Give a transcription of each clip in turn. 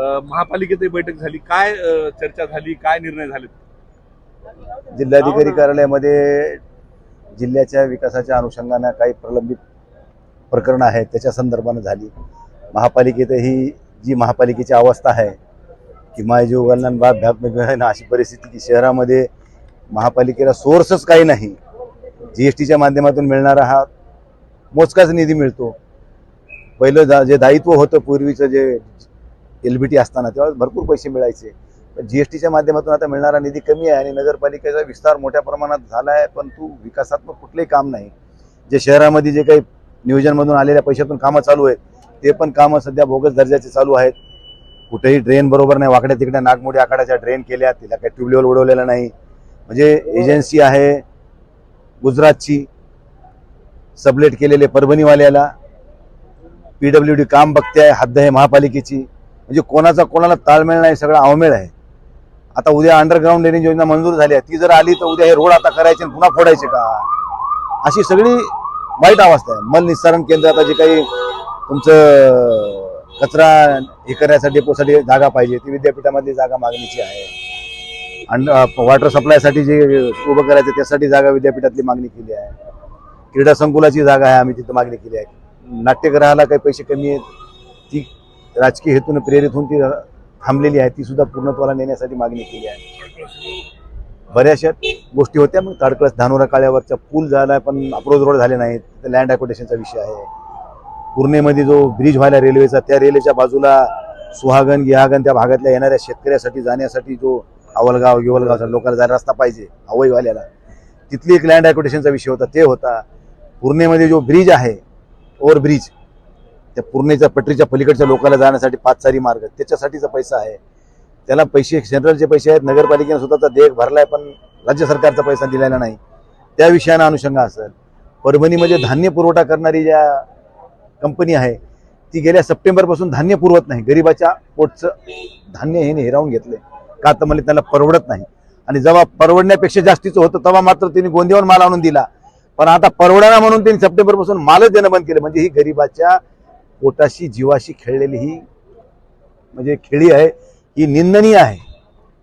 महापालिकेतही बैठक झाली. काय चर्चा झाली? काय निर्णय झाले? जिल्हाधिकारी कार्यालयामध्ये जिल्ह्याच्या विकासाच्या अनुषंगानं काही प्रलंबित प्रकरणं आहेत त्याच्या संदर्भानं झाली. महापालिकेतही जी महापालिकेची अवस्था आहे की मायजीव गणन बाब भ्याप ना अशी परिस्थिती की शहरामध्ये महापालिकेला सोर्सच काही नाही. जी एस टीच्या माध्यमातून मिळणारा हा मोजकाच निधी मिळतो. पहिलं जा जे दायित्व होतं पूर्वीचं जे एल बी टी असताना तेव्हा भरपूर पैसे मिळायचे. पण जी एस टीच्या माध्यमातून आता मिळणारा निधी कमी आहे आणि नगरपालिकेचा विस्तार मोठ्या प्रमाणात झाला आहे परंतु विकासात्मक कुठलंही काम नाही. जे शहरामध्ये जे काही नियोजनमधून आलेल्या पैशातून कामं चालू आहेत ते पण कामं सध्या बोगस दर्जाचे चालू आहेत. कुठेही ड्रेन बरोबर नाही वाकड्या तिकड्या नागमोडी आखाड्याच्या ड्रेन केल्या तिला काही ट्यूबवेल उडवलेला नाही. म्हणजे एजन्सी आहे गुजरातची सबलेट केलेले परभणीवाल्याला पी डब्ल्यू डी काम बघते आहे हद्द आहे महापालिकेची. म्हणजे कोणाचा कोणाला ताळमेळ नाही सगळा अवमेळ आहे. आता उद्या अंडरग्राऊंड ड्रेनेज योजना मंजूर झाली आहे. ती जर आली तर उद्या हे रोड आता करायचे आणि पुन्हा फोडायचे का? अशी सगळी वाईट अवस्था आहे. मल निस्सारण केंद्र आता जे काही तुमचं कचरा हे करण्यासाठी डेपोसाठी जागा पाहिजे ती विद्यापीठामधली जागा मागणीची आहे. अंड वॉटर सप्लायसाठी जे उभं करायचं त्यासाठी जागा विद्यापीठातली मागणी केली आहे. क्रीडा संकुलाची जागा आहे आम्ही तिथं मागणी केली आहे. नाट्यगृहाला काही पैसे कमी आहेत. राजकीय हेतून प्रेरित होऊन ती थांबलेली आहे ती सुद्धा पूर्णत्वाला नेण्यासाठी मागणी केली आहे. बऱ्याचशा गोष्टी होत्या मग ताडकळस धानोरा काळ्यावरचा पूल झाला पण अप्रोच रोड झाले नाहीत. तिथं लँड अकोटेशनचा विषय आहे. पूर्णेमध्ये जो ब्रिज व्हायला रेल्वेचा त्या रेल्वेच्या बाजूला सुहागन गिहागन त्या भागातल्या येणाऱ्या शेतकऱ्यासाठी जाण्यासाठी जो अवलगाव गिवलगावचा लोकांना जायला रस्ता पाहिजे अवयवाल्याला तिथली एक लँड अकोटेशनचा विषय होता ते होता. पूर्णेमध्ये जो ब्रिज आहे ओव्हर ब्रिज त्या पूर्णेच्या पटरीच्या पलीकडच्या लोकांना जाण्यासाठी पाच सारी मार्ग त्याच्यासाठीचा पैसा आहे. त्याला पैसे सेंट्रलचे पैसे आहेत नगरपालिकेने स्वतःचा देख भरलाय पण राज्य सरकारचा पैसा दिलेला नाही. त्या विषयानं अनुषंग असेल. परभणीमध्ये धान्य पुरवठा करणारी ज्या कंपनी आहे ती गेल्या सप्टेंबरपासून धान्य पुरवत नाही. गरिबाच्या पोटचं धान्य हे हिरावून घेतले का तर म्हणजे त्याला परवडत नाही. आणि जेव्हा परवडण्यापेक्षा जास्तीचं होतं तेव्हा मात्र त्यांनी गोंदियावर माल आणून दिला. पण आता परवडाना म्हणून त्यांनी सप्टेंबरपासून मालच देणं बंद केलं. म्हणजे ही गरिबाच्या पोटाशी जीवाशी खेळलेली ही म्हणजे खेळी आहे ही निंदनीय आहे.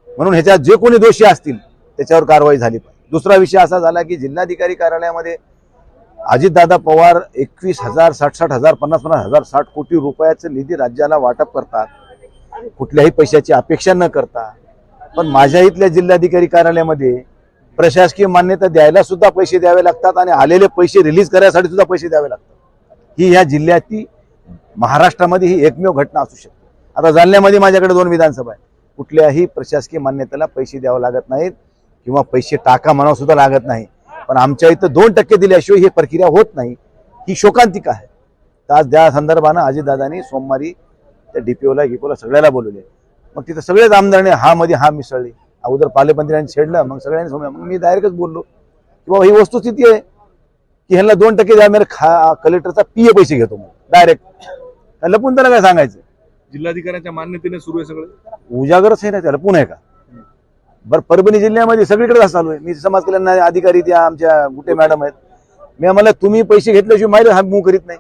म्हणून ह्याच्यात जे कोणी दोषी असतील त्याच्यावर कारवाई झाली पाहिजे. दुसरा विषय असा झाला की जिल्हाधिकारी कार्यालयामध्ये अजितदादा पवार एकवीस हजार साठ साठ हजार पन्नास पन्नास हजार साठ कोटी रुपयाचं निधी राज्याला वाटप करतात. कुठल्याही पैशाची अपेक्षा न करता. पण माझ्या इथल्या जिल्हाधिकारी कार्यालयामध्ये प्रशासकीय मान्यता द्यायला सुद्धा पैसे द्यावे लागतात आणि आलेले पैसे रिलीज करायसाठी सुद्धा पैसे द्यावे लागतात. ही ह्या जिल्ह्याची महाराष्ट्रामध्ये ही एकमेव घटना असू शकते. आता जालन्यामध्ये माझ्याकडे दोन विधानसभा आहे कुठल्याही प्रशासकीय मान्यतेला पैसे द्यावं लागत नाहीत किंवा पैसे टाका म्हणावं सुद्धा लागत नाही. पण आमच्या इथं दोन टक्के दिल्याशिवाय ही प्रक्रिया होत नाही. ही शोकांतिका आहे. तर आज त्या संदर्भानं अजितदादांनी सोमवारी त्या डीपीओला गिपीओला सगळ्याला बोलवले. मग तिथं सगळेच आमदारांनी हा मध्ये हा मिसळले. अगोदर पालेमंत्र्यांनी छेडलं मग सगळ्यांनी सोमवार मग मी डायरेक्टच बोललो. की बाबा ही वस्तुस्थिती आहे की ह्यांना दोन टक्के द्या मेरे खा कलेक्टरचा पी ए पैसे घेतो मग डायरेक्ट लपून त्याला काय सांगायचं? जिल्हाधिकाऱ्यांच्या मान्यतेने सुरू आहे सगळं. उजागरच आहे ना त्याला आहे का? बरं परभणी जिल्ह्यामध्ये सगळीकडे असं चालू आहे. मी समाज कल्याण अधिकारी त्या आमच्या गुटे मॅडम आहेत. मी आम्हाला तुम्ही पैसे घेतल्याशिवाय माहिती हा मूव करीत नाही.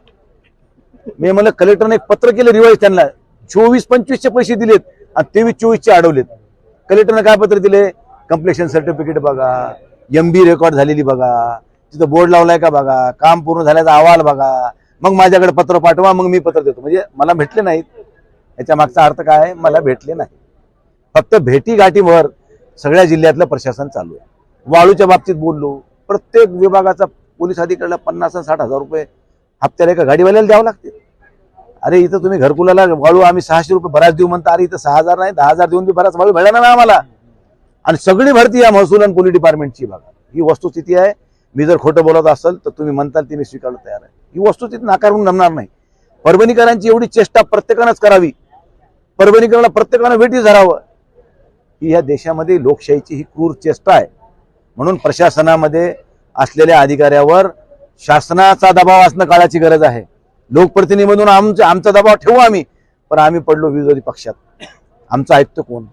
मी मला कलेक्टरने एक पत्र केलं रिवाईज त्यांना. चोवीस पंचवीसचे पैसे दिलेत आणि तेवीस चोवीसचे अडवलेत. कलेक्टरने काय पत्र दिले? कम्प्लेशन सर्टिफिकेट बघा एम बी रेकॉर्ड झालेली बघा तिथं बोर्ड लावलाय का बघा काम पूर्ण झाल्याचा अहवाल बघा मग माझ्याकडे पत्र पाठवा मग मी पत्र देतो. म्हणजे मला भेटले नाहीत. याच्या मागचा अर्थ काय आहे? मला भेटले नाही फक्त भेटी गाठीवर सगळ्या जिल्ह्यातलं प्रशासन चालू आहे. वाळूच्या बाबतीत बोललो. प्रत्येक विभागाचा पोलीस अधिकाऱ्याला पन्नास साठ हजार रुपये हप्त्याला एका गाडीवाल्याला द्यावं लागते अरे इथं तुम्ही घरकुलाला वाळू आम्ही सहाशे रुपये बराच देऊ म्हणता. अरे इथं सहा हजार नाही दहा हजार देऊन बी बराच वाळू मिळणार नाही आम्हाला. आणि सगळी भरती या महसूल आणि पोलीस डिपार्टमेंटची बघा. ही वस्तुस्थिती आहे. मी जर खोटं बोलत असेल तर तुम्ही म्हणताल ती मी स्वीकारलं तयार आहे. ही वस्तुस्थिती नाकारून जमणार नाही. परभणीकरांची एवढी चेष्टा प्रत्येकानंच करावी. परभणीकरांना प्रत्येकानं भेटी धरावं. ही या देशामध्ये लोकशाहीची ही क्रूर चेष्टा आहे. म्हणून प्रशासनामध्ये असलेल्या अधिकाऱ्यावर शासनाचा दबाव असणं काळाची गरज आहे. लोकप्रतिनिधी म्हणून आमचा आमचा दबाव ठेवू आम्ही पण आम्ही पडलो विरोधी पक्षात. आमचं ऐकतो कोण?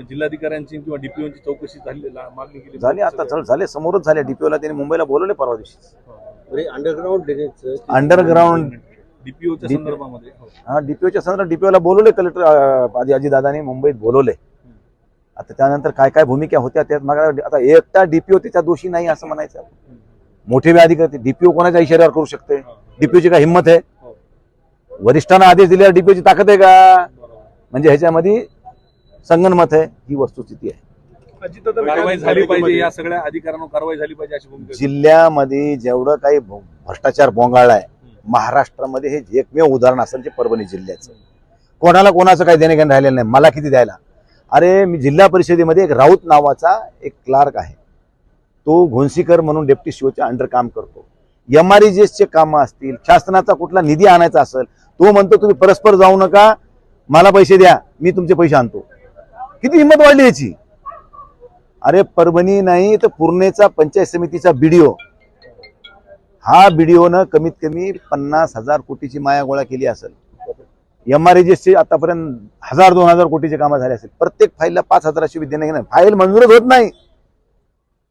जिल्हाधिकाऱ्यांची किंवा डीपीओची चौकशी झाली मागणी केली. झाली आता झाले समोरच झाले. डीपीओला त्यांनी मुंबईला बोलवले परवा दिवशी. अरे अंडरग्राऊंड अंडरग्राऊंड डीपीओच्या हो. हा डीपीओच्या संदर्भात डीपीओला बोलवले कलेक्टर आधी अजितदादांनी मुंबईत बोलवले आता त्यानंतर काय काय भूमिका होत्या त्यात मग आता एकटा डीपीओ त्याच्या दोषी नाही असं म्हणायचं. मोठे व्याधी करते डीपीओ कोणाच्या इशाऱ्यावर करू शकते हा. डीपीओची काय हिंमत आहे हो. वरिष्ठांना आदेश दिल्यावर डीपीओची ताकद आहे का. म्हणजे ह्याच्यामध्ये संगनमत आहे ही वस्तुस्थिती आहे कारवाई झाली पाहिजे या सगळ्या अधिकाऱ्यांवर कारवाई झाली पाहिजे अशी भूमिका जिल्ह्यामध्ये जेवढं काही भ्रष्टाचार बोंगाळला आहे महाराष्ट्रामध्ये हे एकमेव उदाहरण असेल जे परभणी जिल्ह्याचं. कोणाला कोणाचं काही देणे घेणं राहिलेलं नाही मला किती द्यायला? अरे मी जिल्हा परिषदेमध्ये एक राऊत नावाचा एक क्लार्क आहे. तो घोंसीकर म्हणून डेप्टी शिवच्या अंडर काम करतो. एम आर चे कामं असतील शासनाचा कुठला निधी आणायचा असेल तो म्हणतो तुम्ही परस्पर जाऊ नका मला पैसे द्या मी तुमचे पैसे आणतो. किती हिंमत वाढली याची? अरे परभणी नाही तर पूर्णेचा पंचायत समितीचा बीडीओ हा बीडीओनं कमीत कमी पन्नास हजार कोटीची माया गोळा केली असेल. एम आर चे आतापर्यंत हजार दोन हजार कोटीचे कामं झाले असेल. प्रत्येक फाईलला पाच हजाराची विद्याने घेणं फाईल मंजूरच होत नाही.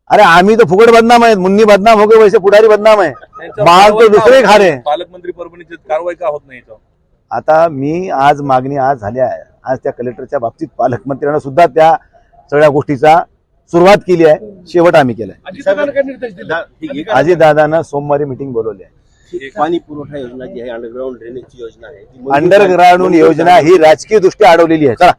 अरे आम्ही तर फुकट बदनाम आहेत. मुन्नी बदनाम हो वैसे पुढारी बदनाम आहे. त्यांच्यावर माल तो कारवाई का दुसरे होत खा नाही? रहे. पालकमंत्री परभणीची कारवाई का होत नाही आता मी आज मागणी आज झाल्या आहे. आज त्या कलेक्टरच्या बाबतीत पालकमंत्र्यांना सुद्धा त्या सगळ्या गोष्टीचा सुरुवात केली आहे शेवट आम्ही केलाय. अजित दादानं सोमवारी मिटिंग बोलवली आहे. पाणी पुरवठा योजना जी आहे अंडरग्राउंड ड्रेनेजची योजना आहे अंडरग्राऊंड योजना ही राजकीय दृष्ट्या अडवलेली आहे. चला.